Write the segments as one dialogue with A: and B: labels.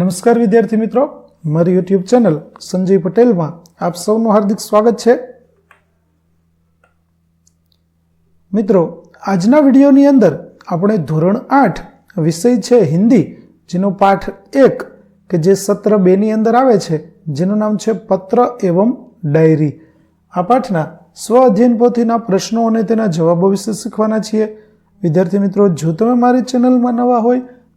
A: નમસ્કાર વિદ્યાર્થી મિત્રો. મારી યુટ્યુબ ચેનલ સંજય પટેલમાં આપ સૌનું હાર્દિક સ્વાગત છે. મિત્રો, આજના વિડીયોની અંદર આપણે ધોરણ આઠ વિષય છે હિન્દી, જેનો પાઠ એક કે જે સત્ર બેની અંદર આવે છે, જેનું નામ છે પત્ર એવમ ડાયરી. આ પાઠના સ્વ અધ્યયન પોથીના પ્રશ્નો અને તેના જવાબો વિશે શીખવાના છીએ. વિદ્યાર્થી મિત્રો, જો તમે મારી ચેનલમાં નવા હોય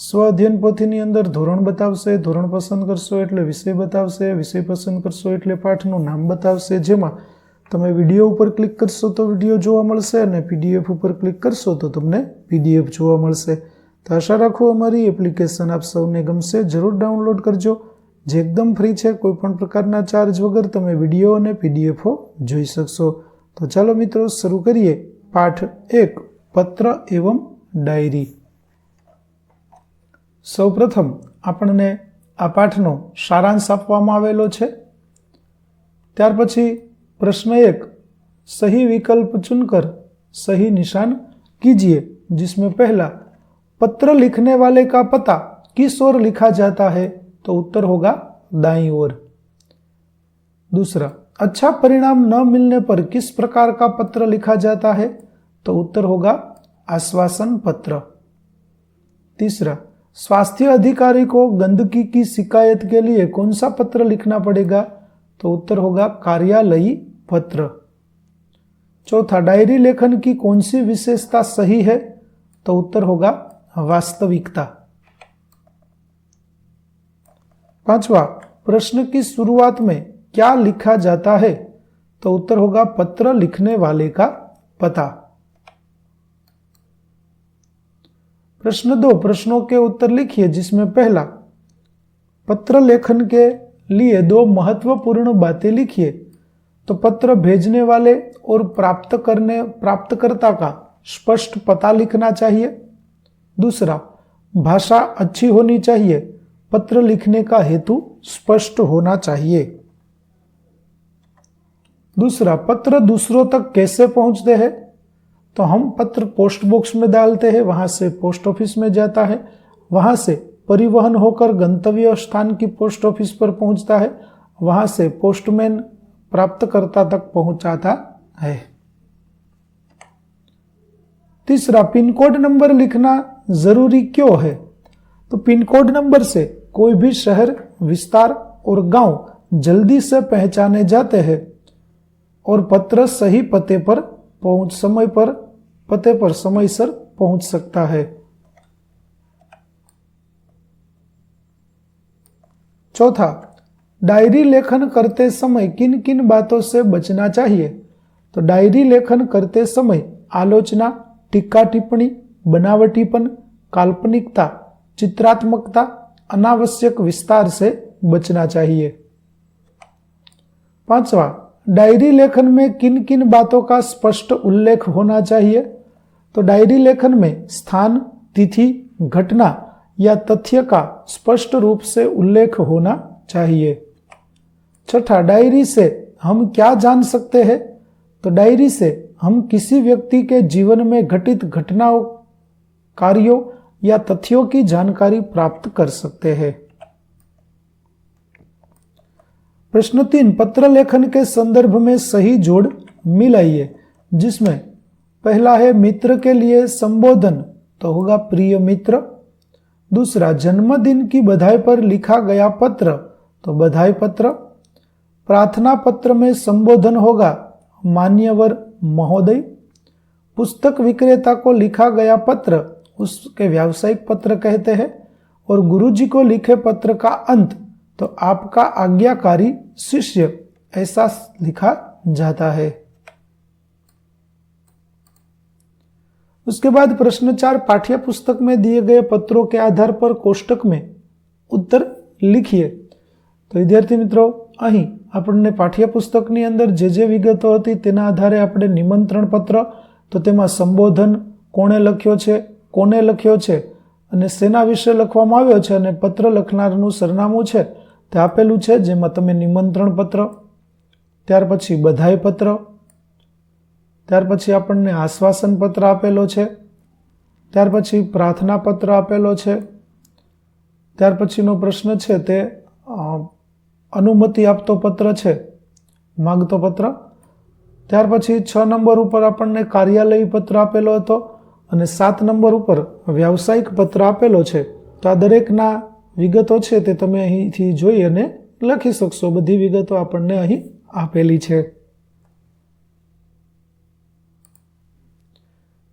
A: સ્વ પોથીની અંદર ધોરણ બતાવશે, ધોરણ પસંદ કરશો એટલે વિષય બતાવશે, વિષય પસંદ કરશો એટલે પાઠનું નામ બતાવશે. જેમાં તમે વીડિયો ઉપર ક્લિક કરશો તો વીડિયો જોવા મળશે અને પીડીએફ ઉપર ક્લિક કરશો તો તમને પીડીએફ જોવા મળશે. તો આશા રાખું અમારી એપ્લિકેશન આપ સૌને ગમશે. જરૂર ડાઉનલોડ કરજો. જે એકદમ ફ્રી છે કોઈપણ પ્રકારના ચાર્જ વગર તમે વીડિયો અને પીડીએફો જોઈ શકશો. તો ચાલો મિત્રો, શરૂ કરીએ. પાઠ એક, પત્ર એવમ ડાયરી. સૌપ્રથમ આપણને આ પાઠનો સારાંશ આપવામાં આવેલો છે ત્યાર પછી प्रश्न एक सही विकल्प चुनकर सही निशान कीजिए जिसमें पहला पत्र लिखने वाले का पता किस ओर लिखा जाता है तो उत्तर होगा दाई ओर दूसरा अच्छा परिणाम न मिलने पर किस प्रकार का पत्र लिखा जाता है तो उत्तर होगा आश्वासन पत्र तीसरा स्वास्थ्य अधिकारी को गंदगी की शिकायत के लिए कौन सा पत्र लिखना पड़ेगा? तो उत्तर होगा, कार्यालयी पत्र। चौथा, डायरी लेखन की कौन सी विशेषता सही है? तो उत्तर होगा, वास्तविकता। पांचवा, प्रश्न की शुरुआत में क्या लिखा जाता है? तो उत्तर होगा, पत्र लिखने वाले का पता। प्रश्न दो प्रश्नों के उत्तर लिखिए, जिसमें पहला पत्र लेखन के लिए दो महत्वपूर्ण बातें लिखिए। तो पत्र भेजने वाले और प्राप्त करने, प्राप्तकर्ता का स्पष्ट पता लिखना चाहिए। दूसरा, भाषा अच्छी होनी चाहिए। पत्र लिखने का हेतु स्पष्ट होना चाहिए। दूसरा, पत्र दूसरों तक कैसे पहुँचते हैं? तो हम पत्र पोस्ट बॉक्स में डालते हैं, वहाँ से पोस्ट ऑफ़िस में जाता है, वहाँ से परिवहन होकर गंतव्य स्थान की पोस्ट ऑफ़िस पर पहुँचता है, वहाँ से पोस्टमैन प्राप्तकर्ता तक पहुंचाता है। तीसरा, पिन कोड नंबर लिखना ज़रूरी क्यों है? तो पिन कोड नंबर से कोई भी शहर, विस्तार और गाँव जल्दी से पहचाने जाते हैं और पत्र सही पते पर, पहुँच समय पर पते पर समयसर पहुँच सकता है। चौथा, डायरी लेखन करते समय किन किन बातों से बचना चाहिए? तो डायरी लेखन करते समय आलोचना, टीका टिप्पणी, बनावटीपन, काल्पनिकता, चित्रात्मकता, अनावश्यक विस्तार से बचना चाहिए। पांचवा डायरी लेखन में किन किन बातों का स्पष्ट उल्लेख होना चाहिए? तो डायरी लेखन में स्थान, तिथि, घटना या तथ्य का स्पष्ट रूप से उल्लेख होना चाहिए। छठा, डायरी से हम क्या जान सकते हैं? तो डायरी से हम किसी व्यक्ति के जीवन में घटित घटनाओं, कार्यों या तथ्यों की जानकारी प्राप्त कर सकते हैं। प्रश्न तीन पत्र लेखन के संदर्भ में सही जोड़ मिलाइए, जिसमें पहला है मित्र के लिए संबोधन तो होगा प्रिय मित्र। दूसरा, जन्मदिन की बधाई पर लिखा गया पत्र तो बधाई पत्र। प्रार्थना पत्र में संबोधन होगा, मान्यवर महोदय। पुस्तक विक्रेता को लिखा गया पत्र, उसके व्यावसायिक पत्र कहते हैं, और गुरुजी को लिखे पत्र का अंत। तो आपका आज्ञाकारी शिष्य ऐसा लिखा जाता है उसके बाद प्रश्न चार पाठ्य पुस्तक में दिए गए पत्रों के आधार पर कोष्टक में उत्तर लिखिए તો વિદ્યાર્થી મિત્રો અહીં આપણને પાઠ્યપુસ્તકની અંદર જે જે વિગતો હતી તેના આધારે આપણે નિમંત્રણ પત્ર તો તેમાં સંબોધન કોણે લખ્યો છે કોને લખ્યો છે અને શેના વિશે લખવામાં આવ્યો છે અને પત્ર લખનારનું સરનામું છે તે આપેલું છે, જેમાં તમે નિમંત્રણ પત્ર, ત્યાર પછી બધાઈ પત્ર, ત્યાર પછી આપણને આશ્વાસન પત્ર આપેલો છે, ત્યાર પછી પ્રાર્થના પત્ર આપેલો છે, ત્યાર પછીનો પ્રશ્ન છે તે અનુમતિ આપતો પત્ર છે, માગતો પત્ર. ત્યાર પછી છ નંબર ઉપર આપણને કાર્યાલય પત્ર આપેલો હતો અને સાત નંબર ઉપર વ્યાવસાયિક પત્ર આપેલો છે. તો આ દરેકના વિગતો છે તે તમે અહીંથી જોઈ અને લખી શકશો બધી વિગતો આપણને અહીં આપેલી છે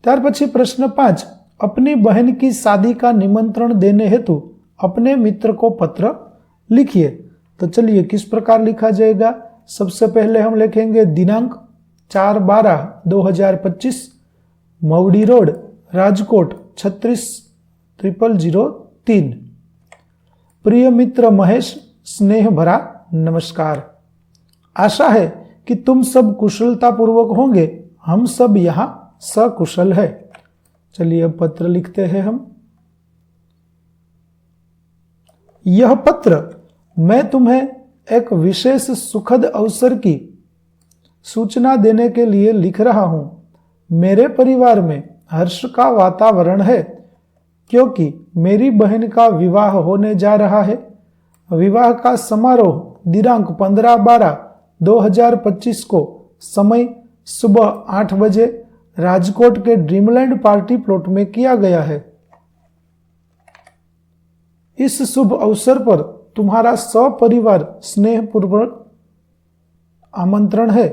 A: ત્યાર પછી પ્રશ્ન પાંચ अपनी बहन की शादी का निमंत्रण देने हेतु अपने मित्र को पत्र लिखिए तो चलिए किस प्रकार लिखा जाएगा सबसे पहले हम लिखेंगे दिनांक चार बारह दो हजार पच्चीस मवड़ी रोड राजकोट छत्तीस ट्रिपल जीरो तीन प्रिय मित्र महेश, स्नेह भरा नमस्कार। आशा है कि तुम सब कुशलतापूर्वक होंगे। हम सब यहाँ सकुशल है। चलिए अब पत्र लिखते हैं हम। यह पत्र मैं तुम्हें एक विशेष सुखद अवसर की सूचना देने के लिए लिख रहा हूँ। मेरे परिवार में हर्ष का वातावरण है। क्योंकि मेरी बहन का विवाह होने जा रहा है। विवाह का समारोह दिनांक 15 बारह 2025 को समय सुबह आठ बजे राजकोट के ड्रीमलैंड पार्टी प्लॉट में किया गया है। इस शुभ अवसर पर तुम्हारा सपरिवार स्नेहपूर्वक आमंत्रण है।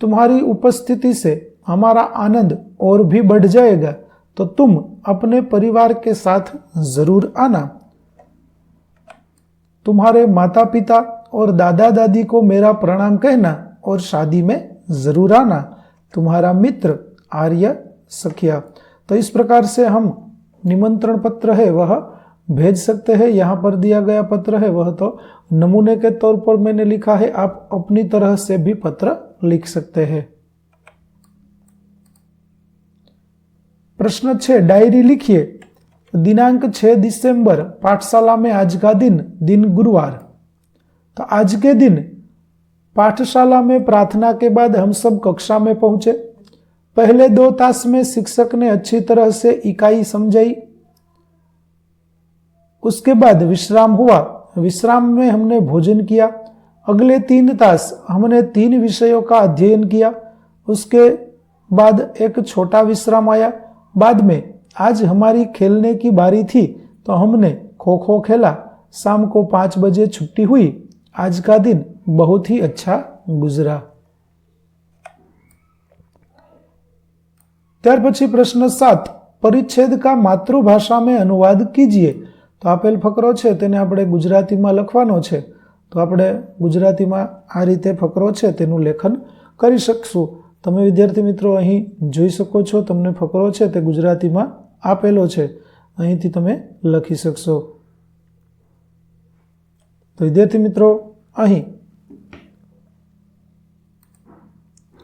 A: तुम्हारी उपस्थिति से हमारा आनंद और भी बढ़ जाएगा। तो तुम अपने परिवार के साथ ज़रूर आना। तुम्हारे माता पिता और दादा दादी को मेरा प्रणाम कहना और शादी में ज़रूर आना। तुम्हारा मित्र आर्य सखिया। तो इस प्रकार से हम निमंत्रण पत्र है वह भेज सकते हैं। यहाँ पर दिया गया पत्र है वह तो नमूने के तौर पर मैंने लिखा है। आप अपनी तरह से भी पत्र लिख सकते हैं। प्रश्न छह डायरी लिखिए। दिनांक 6 दिसंबर पाठशाला में आज का दिन दिन गुरुवार। तो आज के दिन पाठशाला में प्रार्थना के बाद हम सब कक्षा में पहुँचे। पहले दो तास में शिक्षक ने अच्छी तरह से इकाई समझाई। उसके बाद विश्राम हुआ। विश्राम में हमने भोजन किया। अगले तीन तास हमने तीन विषयों का अध्ययन किया। उसके बाद एक छोटा विश्राम आया। बाद में आज हमारी खेलने की बारी थी तो हमने खो खो खेला शाम को पांच बजे छुट्टी हुई आज का दिन बहुत ही अच्छा गुजरा ત્યાર પછી પ્રશ્ન સાત પરિચ્છેદ કા માતૃભાષા મેં અનુવાદ કીજીએ તો આપેલ ફકરો છે તેને આપણે ગુજરાતીમાં લખવાનો છે તો આપણે ગુજરાતીમાં આ રીતે ફકરો છે તેનું લેખન કરી શકશું તમે વિદ્યાર્થી મિત્રો અહીં જોઈ શકો છો, તમને ફકરો છે તે ગુજરાતીમાં આપેલો છે. અહીંથી તમે લખી શકશો. તો વિદ્યાર્થી મિત્રો, અહીં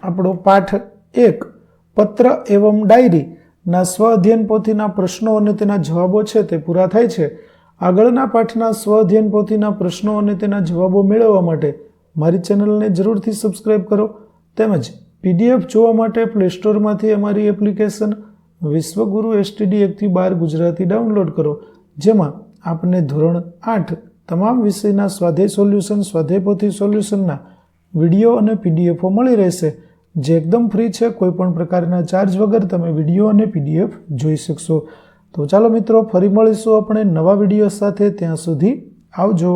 A: આપણો પાઠ એક, પત્ર એવમ ડાયરીના સ્વ અધ્યયન પોથીના પ્રશ્નો અને તેના જવાબો છે તે પૂરા થાય છે. આગળના પાઠના સ્વ અધ્યયન પોથીના પ્રશ્નો અને તેના જવાબો મેળવવા માટે મારી ચેનલને જરૂરથી સબસ્ક્રાઈબ કરો. તેમજ પીડીએફ જોવા માટે પ્લે સ્ટોરમાંથી અમારી એપ્લિકેશન વિશ્વગુરુ એસટીડી એકથી બાર ગુજરાતી ડાઉનલોડ કરો, જેમાં આપને ધોરણ આઠ તમામ વિષયના સ્વાધ્યાય સોલ્યુશન સ્વાધ્યાયપોથી સોલ્યુશનના વીડિયો અને પીડીએફો મળી રહેશે. જે એકદમ ફ્રી છે કોઈપણ પ્રકારના ચાર્જ વગર તમે વીડિયો અને પીડીએફ જોઈ શકશો. તો ચાલો મિત્રો, ફરી મળીશું આપણે નવા વીડિયો સાથે. ત્યાં સુધી આવજો.